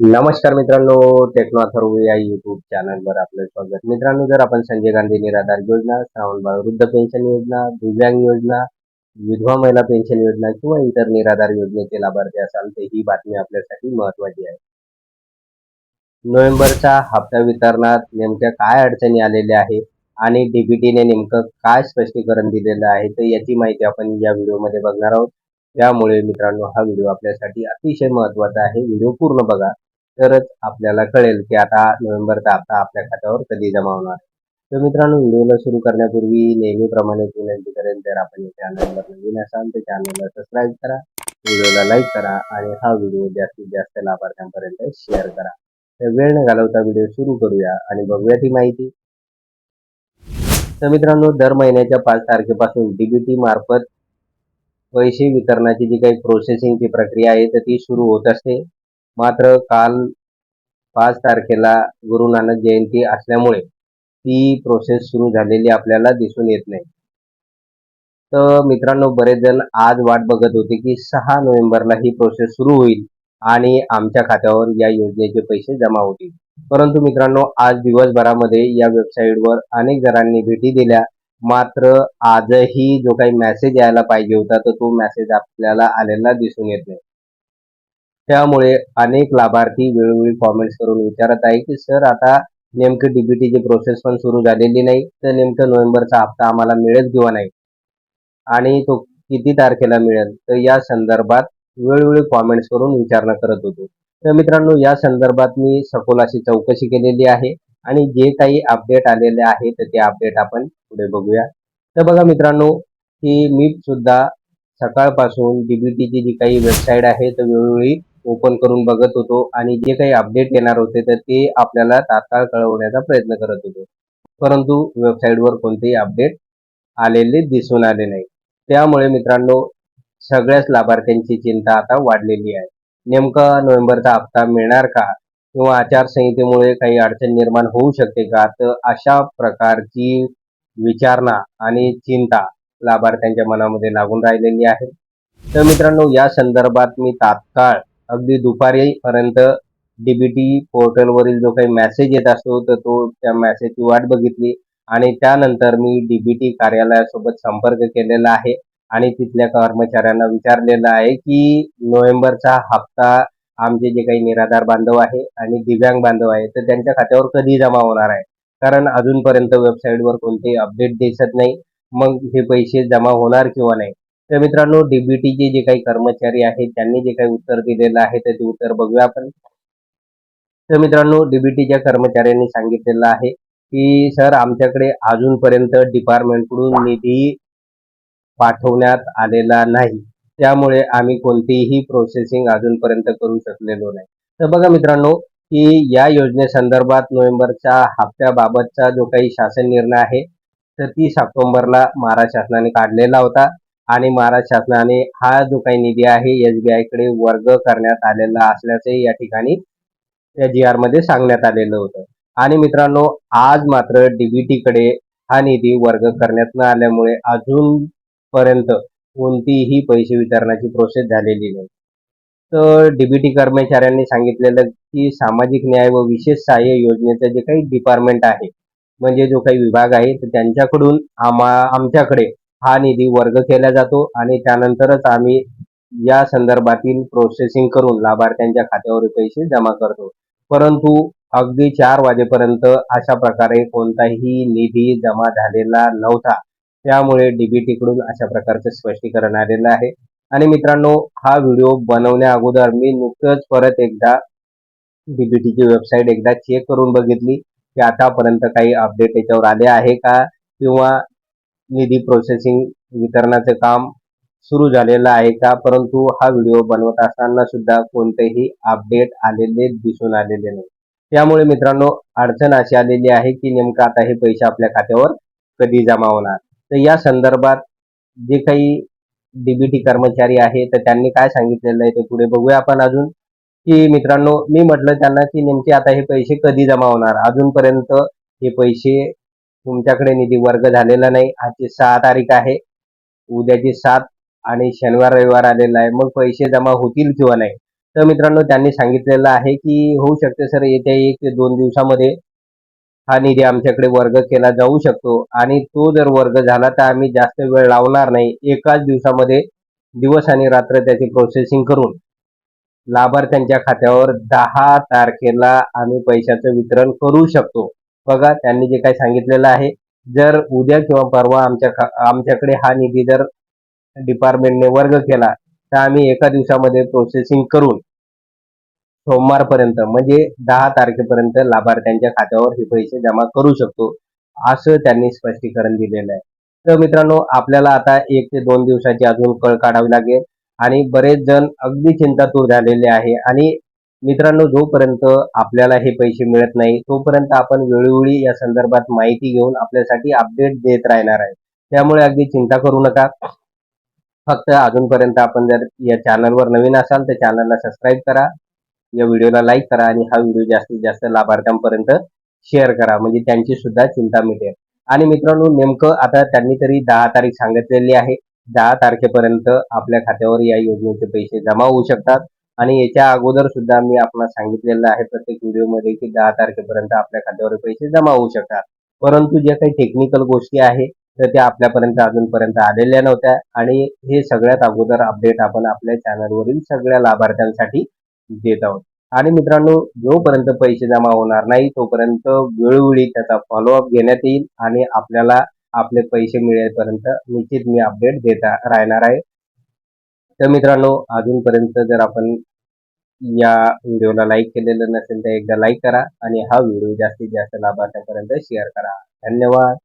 नमस्कार मित्रांनो टेक्नॉथर्व या युट्यूब चॅनलवर आपलं स्वागत. मित्रांनो जर आपण संजय गांधी निराधार योजना श्रावणबाळ वृद्ध पेन्शन योजना दिव्यांग योजना विधवा महिला पेन्शन योजना किंवा इतर निराधार योजनेचे लाभार्थी असाल तर ही बातमी आपल्यासाठी महत्वाची आहे. नोव्हेंबरच्या हप्ता वितरणात नेमक्या काय अडचणी आलेल्या आहे आणि डीबीटीने नेमकं काय स्पष्टीकरण दिलेलं आहे तर याची माहिती आपण या व्हिडिओमध्ये बघणार आहोत. त्यामुळे मित्रांनो हा व्हिडिओ आपल्यासाठी अतिशय महत्त्वाचा आहे. व्हिडिओ पूर्ण बघा. तरच आपल्याला कळेल की आता नोव्हेंबरचा हप्ता आपल्या खात्यावर कधी जमा होणार तर मित्रांनो व्हिडिओला सुरू करण्यापूर्वी नेहमीप्रमाणे विनंती करेन जर आपण या चॅनलवर नवीन असाल तर चॅनलला सबस्क्राईब करा व्हिडिओला लाईक करा आणि हा व्हिडिओ जास्तीत जास्त लाभार्थ्यांपर्यंत शेअर करा. तर वेळ न घालवता व्हिडिओ सुरू करूया आणि बघूया ती माहिती. तर मित्रांनो दर महिन्याच्या पाच तारखेपासून डीबीटी मार्फत पैसे वितरणाची जी काही प्रोसेसिंगची प्रक्रिया आहे तर ती सुरू होत असते. मात्र काल पाच तारखेला गुरु नानक जयंती असल्यामुळे ती प्रोसेस सुरू झालेली आपल्याला दिसून येत नाही. तर मित्रांनो बरेच जण आज वाट बघत होते की सहा नोव्हेंबरला ही प्रोसेस सुरू होईल आणि आमच्या खात्यावर या योजनेचे पैसे जमा होतील. परंतु मित्रांनो आज दिवसभरामध्ये या वेबसाईटवर अनेक जणांनी भेटी दिल्या. मात्र आजही जो काही मेसेज यायला पाहिजे होता तर तो मेसेज आपल्याला आलेला दिसून येत नाही. त्यामुळे अनेक लाभार्थी वेळोवेळी कॉमेंट्स करून विचारत आहे की सर आता नेमकं डीबीटीची प्रोसेस पण सुरू झालेली नाही तर नेमकं नोव्हेंबरचा हप्ता आम्हाला मिळेल किंवा नाही? आणि तो किती तारखेला मिळेल? तर या संदर्भात वेळोवेळी कॉमेंट्स करून विचारणा करत होतो. तर मित्रांनो या संदर्भात मी सखोल अशी चौकशी केलेली आहे आणि जे काही अपडेट आलेले आहे तर ते अपडेट आपण पुढे बघूया. तर बघा मित्रांनो की मी सुद्धा सकाळपासून डीबीटीची जी काही वेबसाईट आहे तर वेळोवेळी ओपन करून बघत होतो आणि जे काही अपडेट येणार होते तर ते आपल्याला तात्काळ कळवण्याचा प्रयत्न करत होतो. परंतु वेबसाईटवर कोणतेही अपडेट आलेले दिसून आले नाही. त्यामुळे मित्रांनो सगळ्याच लाभार्थ्यांची चिंता आता वाढलेली आहे. नेमका नोव्हेंबरचा हप्ता मिळणार का? किंवा आचारसंहितेमुळे काही अडचण निर्माण होऊ शकते का? तर अशा प्रकारची विचारणा आणि चिंता लाभार्थ्यांच्या मनामध्ये लागून राहिलेली आहे. तर मित्रांनो या संदर्भात मी तात्काळ अगदी दुपारीपर्यंत डीबीटी पोर्टलवरील जो काही मेसेज येत असतो तर तो त्या मेसेजची वाट बघितली. आणि त्यानंतर मी डीबीटी कार्यालयासोबत संपर्क केलेला आहे. आणि तिथल्या कर्मचाऱ्यांना विचारलेलं आहे की नोव्हेंबरचा हप्ता आमचे जे काही निराधार बांधव आहे आणि दिव्यांग बांधव आहे तर त्यांच्या खात्यावर कधी जमा होणार आहे? कारण अजूनपर्यंत वेबसाईटवर कोणतेही अपडेट दिसत नाही. मग हे पैसे जमा होणार किंवा नाही? तर मित्रांनो डीबीटीचे जे काही कर्मचारी आहेत त्यांनी जे काही उत्तर दिलेलं आहे त्याचे उत्तर बघूया आपण. तर मित्रांनो डीबीटीच्या कर्मचाऱ्यांनी सांगितलेलं आहे की सर आमच्याकडे अजूनपर्यंत डिपार्टमेंटकडून निधी पाठवण्यात आलेला नाही. त्यामुळे आम्ही कोणतीही प्रोसेसिंग अजूनपर्यंत करू शकलेलो नाही. तर बघा मित्रांनो की या योजनेसंदर्भात नोव्हेंबरच्या हप्त्याबाबतचा जो काही शासन निर्णय आहे तर तीस ऑक्टोबरला महाराष्ट्र शासनाने काढलेला होता. आणि महाराष्ट्र शासनाने हा जो काही निधी आहे एसबीआयकडे वर्ग करण्यात आलेला असल्याचे या ठिकाणी या जी आरमध्ये सांगण्यात आलेलं होतं. आणि मित्रांनो आज मात्र डीबीटी कडे हा निधी वर्ग करण्यात न आल्यामुळे अजूनपर्यंत कोणतीही पैसे वितरणाची प्रोसेस झालेली नाही. तर डीबीटी कर्मचाऱ्यांनी सांगितलेलं की सामाजिक न्याय व विशेष सहाय्य योजनेचं जे काही डिपार्टमेंट आहे म्हणजे जो काही विभाग आहे तर त्यांच्याकडून आम्हा आमच्याकडे हा निधी वर्ग केला जातो आणि त्यानंतरच आम्ही या संदर्भातील प्रोसेसिंग करून लाभार्थ्यांच्या खात्यावर पैसे जमा करतो. परंतु अगदी चार वाजेपर्यंत अशा प्रकारे कोणताही निधी जमा झालेला नव्हता. त्यामुळे डीबीटीकडून अशा प्रकारचं स्पष्टीकरण आलेलं आहे. आणि मित्रांनो हा व्हिडिओ बनवण्या अगोदर मी नुकतंच परत एकदा डीबीटीची वेबसाईट एकदा चेक करून बघितली की आतापर्यंत काही अपडेट याच्यावर आले आहे का? किंवा निधी प्रोसेसिंग वितरणाचे काम सुरू झालेलं आहे का? परंतु हा व्हिडिओ बनवत असताना सुद्धा कोणतेही अपडेट आलेले दिसून आलेले नाही. त्यामुळे मित्रांनो अडचण अशी आलेली आहे की नेमकं आता हे पैसे आपल्या खात्यावर कधी जमा होणार? तर या संदर्भात जे काही डीबीटी कर्मचारी आहे तर त्यांनी काय सांगितलेलं आहे ते पुढे बघूया आपण अजून. की मित्रांनो मी म्हटलं त्यांना की नेमके आता हे पैसे कधी जमा होणार? अजूनपर्यंत हे पैसे तुमच्याकडे निधी वर्ग झालेला नाही. आजची सहा तारीख आहे. उद्याची सात आणि शनिवार रविवार आलेला आहे. मग पैसे जमा होतील किंवा नाही? तर मित्रांनो त्यांनी सांगितलेलं आहे की होऊ शकते सर येत्या एक ते दोन दिवसामध्ये हा निधी आमच्याकडे वर्ग केला जाऊ शकतो. आणि तो जर वर्ग झाला तर आम्ही जास्त वेळ लावणार नाही. एकाच दिवसामध्ये दिवस आणि रात्र त्याची प्रोसेसिंग करून लाभार्थ्यांच्या खात्यावर दहा तारखेला आम्ही पैशाचं वितरण करू शकतो. बघा त्यांनी जे काही सांगितलेलं आहे जर उद्या किंवा परवा आमच्या आमच्याकडे हा निधी जर डिपार्टमेंटने वर्ग केला तर आम्ही एका दिवसामध्ये प्रोसेसिंग करून सोमवारपर्यंत म्हणजे दहा तारखेपर्यंत लाभार्थ्यांच्या खात्यावर हे पैसे जमा करू शकतो असं त्यांनी स्पष्टीकरण दिलेलं आहे. तर मित्रांनो आपल्याला आता एक ते दोन दिवसाची अजून कळ काढावी लागेल आणि बरेच जण अगदी चिंतातूर झालेले आहे आणि मित्रांनो जोपर्यंत आपल्याला हे पैसे मिळत नाही तोपर्यंत आपण वेळोवेळी या संदर्भात माहिती घेऊन आपल्यासाठी अपडेट देत राहणार आहे. त्यामुळे अगदी चिंता करू नका. फक्त अजूनपर्यंत आपण जर या चॅनलवर नवीन असाल तर चॅनलला सबस्क्राईब करा. या व्हिडिओला लाईक करा आणि हा व्हिडिओ जास्तीत जास्त लाभार्थ्यांपर्यंत शेअर करा. म्हणजे त्यांची सुद्धा चिंता मिटेल. आणि मित्रांनो नेमकं आता त्यांनी तरी दहा तारीख सांगितलेली आहे. दहा तारखेपर्यंत आपल्या खात्यावर या योजनेचे पैसे जमा होऊ शकतात. आणि याच्या अगोदर सुद्धा मी आपणास सांगितलेलं आहे प्रत्येक व्हिडिओमध्ये की दहा तारखेपर्यंत आपल्या खात्यावर पैसे जमा होऊ शकतात. परंतु ज्या काही टेक्निकल गोष्टी आहे तर त्या आपल्यापर्यंत अजूनपर्यंत आलेल्या नव्हत्या. आणि हे सगळ्यात अगोदर अपडेट आपण आपल्या चॅनलवरील सगळ्या लाभार्थ्यांसाठी देत आहोत. आणि मित्रांनो जोपर्यंत पैसे जमा होणार नाही तोपर्यंत वेळोवेळी त्याचा फॉलोअप घेण्यात येईल आणि आपल्याला आपले पैसे मिळेपर्यंत निश्चित मी अपडेट देता राहणार आहे. तर मित्रांनो अजूनपर्यंत जर आपण या व्हिडिओला लाईक केलेलं नसेल तर एकदा लाईक करा आणि हा व्हिडिओ जास्तीत जास्त लाभार्थ्यांपर्यंत शेअर करा. धन्यवाद.